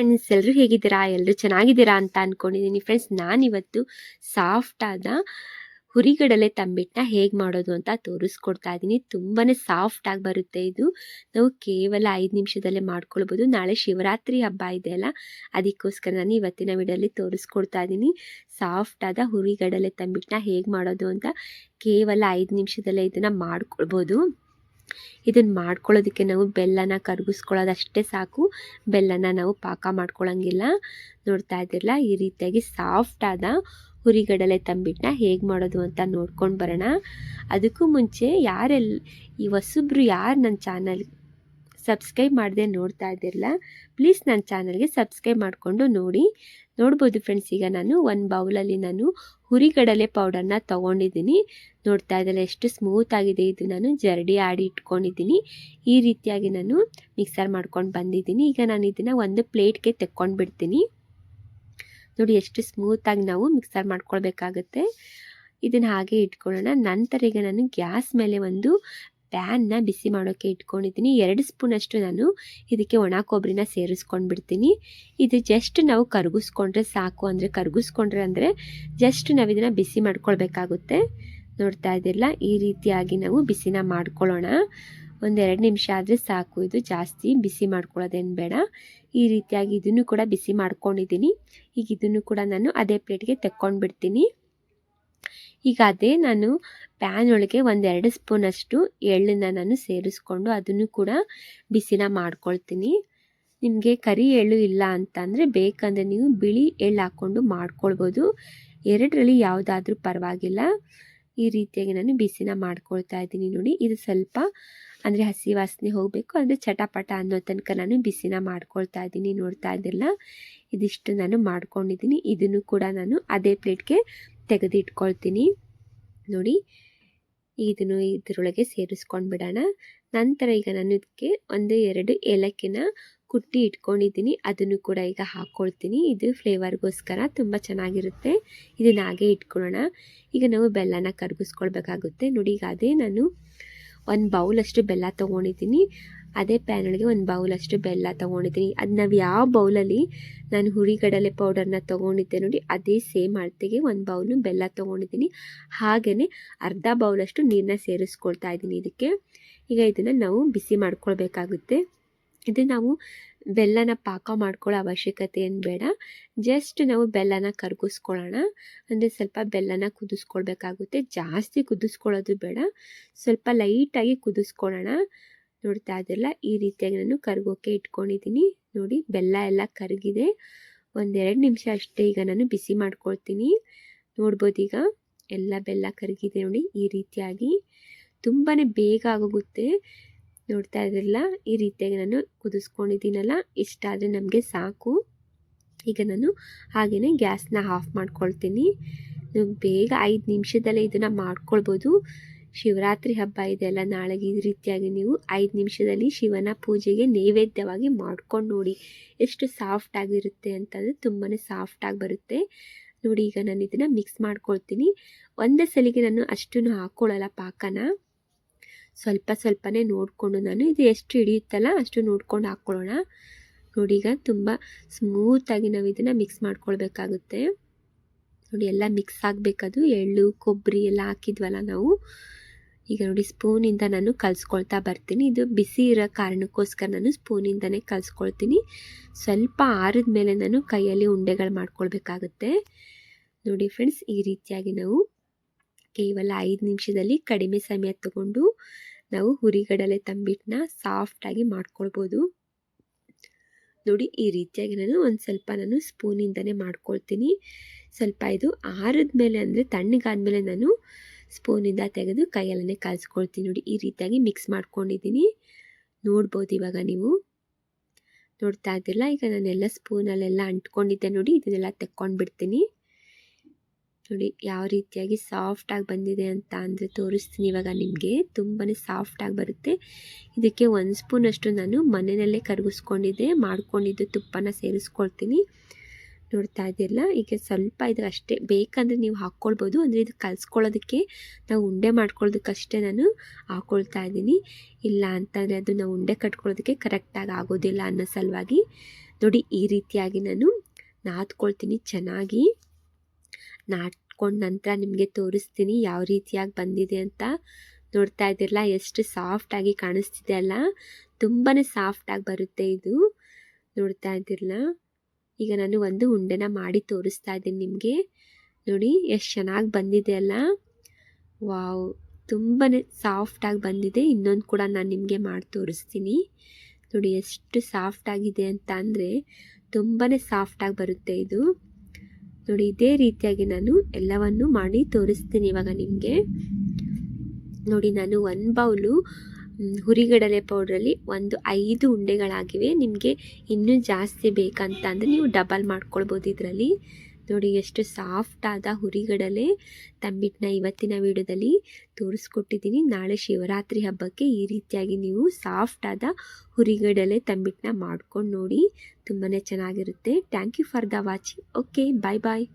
Friends ಎಲ್ಲರೂ ಹೇಗಿದ್ದೀರಾ? ಎಲ್ಲರೂ ಚೆನ್ನಾಗಿದ್ದೀರಾ ಅಂತ ಅಂದ್ಕೊಂಡಿದ್ದೀನಿ ಫ್ರೆಂಡ್ಸ್ ನಾನಿವತ್ತು ಸಾಫ್ಟಾದ ಹುರಿಗಡಲೆ ತಂಬಿಟ್ಟನ್ನ ಹೇಗೆ ಮಾಡೋದು ಅಂತ ತೋರಿಸ್ಕೊಡ್ತಾ ಇದ್ದೀನಿ ತುಂಬಾ ಸಾಫ್ಟಾಗಿ ಬರುತ್ತೆ ಇದು. ನಾವು ಕೇವಲ ಐದು ನಿಮಿಷದಲ್ಲೇ ಮಾಡ್ಕೊಳ್ಬೋದು. ನಾಳೆ ಶಿವರಾತ್ರಿ ಹಬ್ಬ ಇದೆ ಅಲ್ಲ, ಅದಕ್ಕೋಸ್ಕರ ನಾನು ಇವತ್ತಿನ ವಿಡಿಯೋಲಿ ತೋರಿಸ್ಕೊಡ್ತಾ ಇದ್ದೀನಿ ಸಾಫ್ಟಾದ ಹುರಿಗಡಲೆ ತಂಬಿಟ್ಟನ್ನ ಹೇಗೆ ಮಾಡೋದು ಅಂತ ಕೇವಲ ಐದು ನಿಮಿಷದಲ್ಲೇ ಇದನ್ನು ಮಾಡ್ಕೊಳ್ಬೋದು. ಇದನ್ನು ಮಾಡ್ಕೊಳ್ಳೋದಕ್ಕೆ ನಾವು ಬೆಲ್ಲನ ಕರಗಿಸ್ಕೊಳ್ಳೋದಷ್ಟೇ ಸಾಕು. ಬೆಲ್ಲನ ನಾವು ಪಾಕ ಮಾಡ್ಕೊಳ್ಳೋಂಗಿಲ್ಲ ನೋಡ್ತಾ ಇದ್ದಿರಲ್ಲ, ಈ ರೀತಿಯಾಗಿ ಸಾಫ್ಟಾದ ಹುರಿಗಡಲೆ ತಂಬಿಟ್ಟನ್ನ ಹೇಗೆ ಮಾಡೋದು ಅಂತ ನೋಡ್ಕೊಂಡು ಬರೋಣ. ಅದಕ್ಕೂ ಮುಂಚೆ ಯಾರೆಲ್ಲ ಈ ಹೊಸಬ್ರು ಯಾರು ನನ್ನ ಚಾನಲ್ ಸಬ್ಸ್ಕ್ರೈಬ್ ಮಾಡದೆ ನೋಡ್ತಾ ಇದ್ದಿರಲ್ಲ, ಪ್ಲೀಸ್ ನನ್ನ ಚಾನಲ್ಗೆ ಸಬ್ಸ್ಕ್ರೈಬ್ ಮಾಡಿಕೊಂಡು ನೋಡಿ. ನೋಡ್ಬೋದು ಫ್ರೆಂಡ್ಸ್, ಈಗ ನಾನು ಒಂದು ಬೌಲಲ್ಲಿ ನಾನು ಹುರಿಗಡಲೆ ಪೌಡರ್ನ ತೊಗೊಂಡಿದ್ದೀನಿ. ನೋಡ್ತಾ ಇದ್ದಲ್ಲ ಎಷ್ಟು ಸ್ಮೂತ್ ಆಗಿದೆ ಇದು. ನಾನು ಜರಡಿ ಆಡಿ ಇಟ್ಕೊಂಡಿದ್ದೀನಿ. ಈ ರೀತಿಯಾಗಿ ನಾನು ಮಿಕ್ಸರ್ ಮಾಡ್ಕೊಂಡು ಬಂದಿದ್ದೀನಿ. ಈಗ ನಾನು ಇದನ್ನು ಒಂದು ಪ್ಲೇಟ್ಗೆ ತೆಕ್ಕೊಂಡು ಬಿಡ್ತೀನಿ ನೋಡಿ ಎಷ್ಟು ಸ್ಮೂತಾಗಿ ನಾವು ಮಿಕ್ಸರ್ ಮಾಡ್ಕೊಳ್ಬೇಕಾಗುತ್ತೆ. ಇದನ್ನು ಹಾಗೆ ಇಟ್ಕೊಳ್ಳೋಣ. ನಂತರ ಈಗ ನಾನು ಗ್ಯಾಸ್ ಮೇಲೆ ಒಂದು ಪ್ಯಾನ್ನ ಬಿಸಿ ಮಾಡೋಕ್ಕೆ ಇಟ್ಕೊಂಡಿದ್ದೀನಿ. ಎರಡು ಸ್ಪೂನಷ್ಟು ನಾನು ಇದಕ್ಕೆ ಒಣ ಕೊಬ್ಬರಿನ ಸೇರಿಸ್ಕೊಂಡು ಬಿಡ್ತೀನಿ. ಇದು ಜಸ್ಟ್ ನಾವು ಕರಗಿಸ್ಕೊಂಡ್ರೆ ಸಾಕು ಅಂದರೆ ಕರಗಿಸ್ಕೊಂಡ್ರೆ ಅಂದರೆ ಜಸ್ಟ್ ನಾವು ಇದನ್ನು ಬಿಸಿ ಮಾಡ್ಕೊಳ್ಬೇಕಾಗುತ್ತೆ. ನೋಡ್ತಾ ಇದ್ದಿಲ್ಲ ಈ ರೀತಿಯಾಗಿ ನಾವು ಬಿಸಿನ ಮಾಡ್ಕೊಳ್ಳೋಣ. ಒಂದೆರಡು ನಿಮಿಷ ಆದರೆ ಸಾಕು. ಇದು ಜಾಸ್ತಿ ಬಿಸಿ ಮಾಡ್ಕೊಳ್ಳೋದೇನು ಬೇಡ. ಈ ರೀತಿಯಾಗಿ ಇದನ್ನು ಕೂಡ ಬಿಸಿ ಮಾಡ್ಕೊಂಡಿದ್ದೀನಿ. ಈಗ ಇದನ್ನು ಕೂಡ ನಾನು ಅದೇ ಪ್ಲೇಟ್ಗೆ ತೆಕ್ಕೊಂಡು ಬಿಡ್ತೀನಿ ಈಗ ಅದೇ ನಾನು ಪ್ಯಾನ್ ಒಳಗೆ ಒಂದೆರಡು ಸ್ಪೂನಷ್ಟು ಎಳ್ಳನ್ನು ನಾನು ಸೇರಿಸ್ಕೊಂಡು ಅದನ್ನು ಕೂಡ ಬಿಸಿನ ಮಾಡ್ಕೊಳ್ತೀನಿ. ನಿಮಗೆ ಕರಿ ಎಳ್ಳು ಇಲ್ಲ ಅಂತಂದರೆ ಬೇಕಂದರೆ ನೀವು ಬಿಳಿ ಎಳ್ಳು ಹಾಕ್ಕೊಂಡು ಮಾಡ್ಕೊಳ್ಬೋದು. ಎರಡರಲ್ಲಿ ಯಾವುದಾದ್ರೂ ಪರವಾಗಿಲ್ಲ. ಈ ರೀತಿಯಾಗಿ ನಾನು ಬಿಸಿನ ಮಾಡ್ಕೊಳ್ತಾ ಇದ್ದೀನಿ ನೋಡಿ. ಇದು ಸ್ವಲ್ಪ ಅಂದರೆ ಹಸಿ ವಾಸನೆ ಹೋಗಬೇಕು, ಅಂದರೆ ಚಟಪಟ ಅನ್ನೋ ತನಕ ನಾನು ಬಿಸಿನ ಮಾಡ್ಕೊಳ್ತಾ ಇದ್ದೀನಿ, ನೋಡ್ತಾ ಇದ್ದಿಲ್ಲ. ಇದಿಷ್ಟು ನಾನು ಮಾಡ್ಕೊಂಡಿದ್ದೀನಿ. ಇದನ್ನು ಕೂಡ ನಾನು ಅದೇ ಪ್ಲೇಟ್ಗೆ ತೆಗೆದಿಟ್ಕೊಳ್ತೀನಿ. ನೋಡಿ, ಇದನ್ನು ಇದರೊಳಗೆ ಸೇರಿಸ್ಕೊಂಡು ಬಿಡೋಣ. ನಂತರ ಈಗ ನಾನು ಇದಕ್ಕೆ ಒಂದು ಎರಡು ಏಲಕ್ಕಿನ ಕುಟ್ಟಿ ಇಟ್ಕೊಂಡಿದ್ದೀನಿ. ಅದನ್ನು ಕೂಡ ಈಗ ಹಾಕ್ಕೊಳ್ತೀನಿ. ಇದು ಫ್ಲೇವರ್ಗೋಸ್ಕರ ತುಂಬ ಚೆನ್ನಾಗಿರುತ್ತೆ. ಇದನ್ನು ಹಾಗೆ ಇಟ್ಕೊಳ್ಳೋಣ. ಈಗ ನಾವು ಬೆಲ್ಲನ ಕರಗಿಸ್ಕೊಳ್ಬೇಕಾಗುತ್ತೆ. ನೋಡಿ, ಈಗ ಅದೇ ನಾನು ಒಂದು ಬೌಲಷ್ಟು ಬೆಲ್ಲ ತೊಗೊಂಡಿದ್ದೀನಿ. ಅದೇ ಪ್ಯಾನೊಳಗೆ ಒಂದು ಬೌಲಷ್ಟು ಬೆಲ್ಲ ತೊಗೊಂಡಿದ್ದೀನಿ. ಅದು ನಾವು ಯಾವ ಬೌಲಲ್ಲಿ ನಾನು ಹುರಿಗಡಲೆ ಪೌಡರ್ನ ತೊಗೊಂಡಿದ್ದೆ ನೋಡಿ, ಅದೇ ಸೇಮ್ ಅಳತೆಗೆ ಒಂದು ಬೌಲು ಬೆಲ್ಲ ತೊಗೊಂಡಿದ್ದೀನಿ. ಹಾಗೆಯೇ ಅರ್ಧ ಬೌಲಷ್ಟು ನೀರನ್ನ ಸೇರಿಸ್ಕೊಳ್ತಾ ಇದ್ದೀನಿ ಇದಕ್ಕೆ. ಈಗ ಇದನ್ನು ನಾವು ಬಿಸಿ ಮಾಡ್ಕೊಳ್ಬೇಕಾಗುತ್ತೆ. ಇದು ನಾವು ಬೆಲ್ಲನ ಪಾಕ ಮಾಡ್ಕೊಳ್ಳೋ ಅವಶ್ಯಕತೆ ಏನು ಬೇಡ. ಜಸ್ಟ್ ನಾವು ಬೆಲ್ಲನ ಕರಗಿಸ್ಕೊಳ್ಳೋಣ ಅಂದರೆ ಸ್ವಲ್ಪ ಬೆಲ್ಲನ ಕುದಿಸ್ಕೊಳ್ಬೇಕಾಗುತ್ತೆ. ಜಾಸ್ತಿ ಕುದಿಸ್ಕೊಳ್ಳೋದು ಬೇಡ. ಸ್ವಲ್ಪ ಲೈಟಾಗಿ ಕುದಿಸ್ಕೊಳ್ಳೋಣ ನೋಡ್ತಾ ಇದ್ದಿರಲ್ಲ, ಈ ರೀತಿಯಾಗಿ ನಾನು ಕರಗೋಕೆ ಇಟ್ಕೊಂಡಿದ್ದೀನಿ. ನೋಡಿ, ಬೆಲ್ಲ ಎಲ್ಲ ಕರಗಿದೆ. ಒಂದೆರಡು ನಿಮಿಷ ಅಷ್ಟೇ ಈಗ ನಾನು ಬಿಸಿ ಮಾಡ್ಕೊಳ್ತೀನಿ. ನೋಡ್ಬೋದು ಈಗ, ಎಲ್ಲ ಬೆಲ್ಲ ಕರಗಿದೆ ನೋಡಿ, ಈ ರೀತಿಯಾಗಿ. ತುಂಬಾ ಬೇಗ ಆಗೋಗುತ್ತೆ. ನೋಡ್ತಾ ಇದ್ದಿರಲ್ಲ, ಈ ರೀತಿಯಾಗಿ ನಾನು ಕುದಿಸ್ಕೊಂಡಿದ್ದೀನಲ್ಲ ಇಷ್ಟಾದರೆ ನಮಗೆ ಸಾಕು. ಈಗ ನಾನು ಹಾಗೆಯೇ ಗ್ಯಾಸ್ನ ಆಫ್ ಮಾಡ್ಕೊಳ್ತೀನಿ. ಬೇಗ ಐದು ನಿಮಿಷದಲ್ಲೇ ಇದನ್ನು ಮಾಡ್ಕೊಳ್ಬೋದು. ಶಿವರಾತ್ರಿ ಹಬ್ಬ ಇದೆಯಲ್ಲ ನಾಳೆಗೆ ಈ ರೀತಿಯಾಗಿ ನೀವು ಐದು ನಿಮಿಷದಲ್ಲಿ ಶಿವನ ಪೂಜೆಗೆ ನೈವೇದ್ಯವಾಗಿ ಮಾಡ್ಕೊಂಡು ನೋಡಿ. ಎಷ್ಟು ಸಾಫ್ಟ್ ಆಗಿರುತ್ತೆ ಅಂತಂದರೆ ತುಂಬಾ ಸಾಫ್ಟಾಗಿ ಬರುತ್ತೆ. ನೋಡಿ, ಈಗ ನಾನು ಇದನ್ನು ಮಿಕ್ಸ್ ಮಾಡ್ಕೊಳ್ತೀನಿ. ಒಂದೇ ಸಲಿಗೆ ನಾನು ಅಷ್ಟನ್ನು ಹಾಕ್ಕೊಳ್ಳಲ್ಲ ಪಾಕನ. ಸ್ವಲ್ಪ ಸ್ವಲ್ಪನೇ ನೋಡಿಕೊಂಡು ನಾನು, ಇದು ಎಷ್ಟು ಹಿಡಿಯುತ್ತಲ್ಲ ಅಷ್ಟು ನೋಡ್ಕೊಂಡು ಹಾಕ್ಕೊಳ್ಳೋಣ ನೋಡಿ, ಈಗ ತುಂಬ ಸ್ಮೂತಾಗಿ ನಾವು ಇದನ್ನು ಮಿಕ್ಸ್ ಮಾಡ್ಕೊಳ್ಬೇಕಾಗುತ್ತೆ. ನೋಡಿ, ಎಲ್ಲ ಮಿಕ್ಸ್ ಆಗಬೇಕದು. ಎಳ್ಳು, ಕೊಬ್ಬರಿ ಎಲ್ಲ ಹಾಕಿದ್ವಲ್ಲ ನಾವು. ಈಗ ನೋಡಿ, ಸ್ಪೂನಿಂದ ನಾನು ಕಲಿಸ್ಕೊಳ್ತಾ ಬರ್ತೀನಿ. ಇದು ಬಿಸಿ ಇರೋ ಕಾರಣಕ್ಕೋಸ್ಕರ ನಾನು ಸ್ಪೂನಿಂದನೇ ಕಲಿಸ್ಕೊಳ್ತೀನಿ. ಸ್ವಲ್ಪ ಆರಿದ ಮೇಲೆ ನಾನು ಕೈಯಲ್ಲಿ ಉಂಡೆಗಳು ಮಾಡ್ಕೊಳ್ಬೇಕಾಗುತ್ತೆ. ನೋಡಿ ಫ್ರೆಂಡ್ಸ್ ಈ ರೀತಿಯಾಗಿ ನಾವು ಕೇವಲ ಐದು ನಿಮಿಷದಲ್ಲಿ ಕಡಿಮೆ ಸಮಯ ತಗೊಂಡು ನಾವು ಹುರಿಗಡಲೆ ತಂಬಿಟ್ಟನ್ನ ಸಾಫ್ಟಾಗಿ ಮಾಡ್ಕೊಳ್ಬೋದು. ನೋಡಿ, ಈ ರೀತಿಯಾಗಿ ನಾನು ಒಂದು ಸ್ವಲ್ಪ ನಾನು ಸ್ಪೂನಿಂದನೇ ಮಾಡ್ಕೊಳ್ತೀನಿ. ಸ್ವಲ್ಪ ಇದು ಆರಿದ ಮೇಲೆ ಅಂದರೆ ತಣ್ಣಗಾದ್ಮೇಲೆ ನಾನು ಸ್ಪೂನಿಂದ ತೆಗೆದು ಕೈಯಲ್ಲೇ ಕಲಿಸ್ಕೊಳ್ತೀನಿ ನೋಡಿ, ಈ ರೀತಿಯಾಗಿ ಮಿಕ್ಸ್ ಮಾಡ್ಕೊಂಡಿದ್ದೀನಿ. ನೋಡ್ಬೋದು ಇವಾಗ ನೀವು. ನೋಡ್ತಾ ಇದ್ದಿಲ್ಲ ಈಗ ನಾನೆಲ್ಲ ಸ್ಪೂನಲ್ಲೆಲ್ಲ ಅಂಟ್ಕೊಂಡಿದ್ದೆ ನೋಡಿ, ಇದನ್ನೆಲ್ಲ ತೆಕ್ಕೊಂಡ್ಬಿಡ್ತೀನಿ. ನೋಡಿ, ಯಾವ ರೀತಿಯಾಗಿ ಸಾಫ್ಟಾಗಿ ಬಂದಿದೆ ಅಂತ ಅಂದರೆ ತೋರಿಸ್ತೀನಿ ಇವಾಗ ನಿಮಗೆ. ತುಂಬಾ ಸಾಫ್ಟಾಗಿ ಬರುತ್ತೆ. ಇದಕ್ಕೆ ಒಂದು ಸ್ಪೂನಷ್ಟು ನಾನು ಮನೆಯಲ್ಲೇ ಕರಗಿಸ್ಕೊಂಡಿದ್ದೆ, ಮಾಡ್ಕೊಂಡಿದ್ದು ತುಪ್ಪನ ಸೇರಿಸ್ಕೊಳ್ತೀನಿ. ನೋಡ್ತಾ ಇದ್ದಿರಲ್ಲ? ಈಗ ಸ್ವಲ್ಪ ಇದು ಅಷ್ಟೇ ಬೇಕಂದರೆ ನೀವು ಹಾಕ್ಕೊಳ್ಬೋದು. ಅಂದರೆ ಇದು ಕಲ್ಸ್ಕೊಳ್ಳೋದಕ್ಕೆ ನಾವು ಉಂಡೆ ಮಾಡ್ಕೊಳ್ಳೋದಕ್ಕಷ್ಟೇ ನಾನು ಹಾಕ್ಕೊಳ್ತಾ ಇದ್ದೀನಿ. ಇಲ್ಲ ಅಂತಂದರೆ ಅದು ನಾವು ಉಂಡೆ ಕಟ್ಕೊಳ್ಳೋದಕ್ಕೆ ಕರೆಕ್ಟಾಗಿ ಆಗೋದಿಲ್ಲ ಅನ್ನೋ ಸಲುವಾಗಿ. ನೋಡಿ, ಈ ರೀತಿಯಾಗಿ ನಾನು ನಾದ್ಕೊಳ್ತೀನಿ ಚೆನ್ನಾಗಿ. ನಾಟ್ಕೊಂಡು ನಂತರ ನಿಮಗೆ ತೋರಿಸ್ತೀನಿ ಯಾವ ರೀತಿಯಾಗಿ ಬಂದಿದೆ ಅಂತ. ನೋಡ್ತಾ ಇದ್ದಿರಲ್ಲ, ಎಷ್ಟು ಸಾಫ್ಟಾಗಿ ಕಾಣಿಸ್ತಿದೆ ಅಲ್ಲ? ತುಂಬಾ ಸಾಫ್ಟಾಗಿ ಬರುತ್ತೆ ಇದು. ನೋಡ್ತಾ ಇದ್ದೀರಲ್ಲ? ಈಗ ನಾನು ಒಂದು ಉಂಡೆನ ಮಾಡಿ ತೋರಿಸ್ತಾ ಇದ್ದೀನಿ ನಿಮಗೆ. ನೋಡಿ, ಎಷ್ಟು ಚೆನ್ನಾಗಿ ಬಂದಿದೆ ಅಲ್ಲ. ವಾವ್ ತುಂಬಾ ಸಾಫ್ಟಾಗಿ ಬಂದಿದೆ. ಇನ್ನೊಂದು ಕೂಡ ನಾನು ನಿಮಗೆ ಮಾಡಿ ತೋರಿಸ್ತೀನಿ. ನೋಡಿ, ಎಷ್ಟು ಸಾಫ್ಟಾಗಿದೆ ಅಂತ ಅಂದರೆ ತುಂಬಾ ಸಾಫ್ಟಾಗಿ ಬರುತ್ತೆ ಇದು. ನೋಡಿ, ಇದೇ ರೀತಿಯಾಗಿ ನಾನು ಎಲ್ಲವನ್ನು ಮಾಡಿ ತೋರಿಸ್ತೀನಿ ಇವಾಗ ನಿಮಗೆ. ನೋಡಿ, ನಾನು ಒಂದು ಬೌಲು ಹುರಿಗಡಲೆ ಪೌಡ್ರಲ್ಲಿ ಒಂದು ಐದು ಉಂಡೆಗಳಾಗಿವೆ. ನಿಮಗೆ ಇನ್ನೂ ಜಾಸ್ತಿ ಬೇಕಂತ ಅಂದರೆ ನೀವು ಡಬಲ್ ಮಾಡ್ಕೊಳ್ಬೋದು ಇದರಲ್ಲಿ. ನೋಡಿ, ಎಷ್ಟು ಸಾಫ್ಟಾದ ಹುರಿಗಡಲೆ ತಂಬಿಟ್ಟನ್ನ ಇವತ್ತಿನ ವಿಡಿಯೋದಲ್ಲಿ ತೋರಿಸ್ಕೊಟ್ಟಿದ್ದೀನಿ. ನಾಳೆ ಶಿವರಾತ್ರಿ ಹಬ್ಬಕ್ಕೆ ಈ ರೀತಿಯಾಗಿ ನೀವು ಸಾಫ್ಟಾದ ಹುರಿಗಡಲೆ ತಂಬಿಟ್ಟನ್ನ ಮಾಡ್ಕೊಂಡು ನೋಡಿ. ತುಂಬಾ ಚೆನ್ನಾಗಿರುತ್ತೆ. Thank you for the watching okay bye bye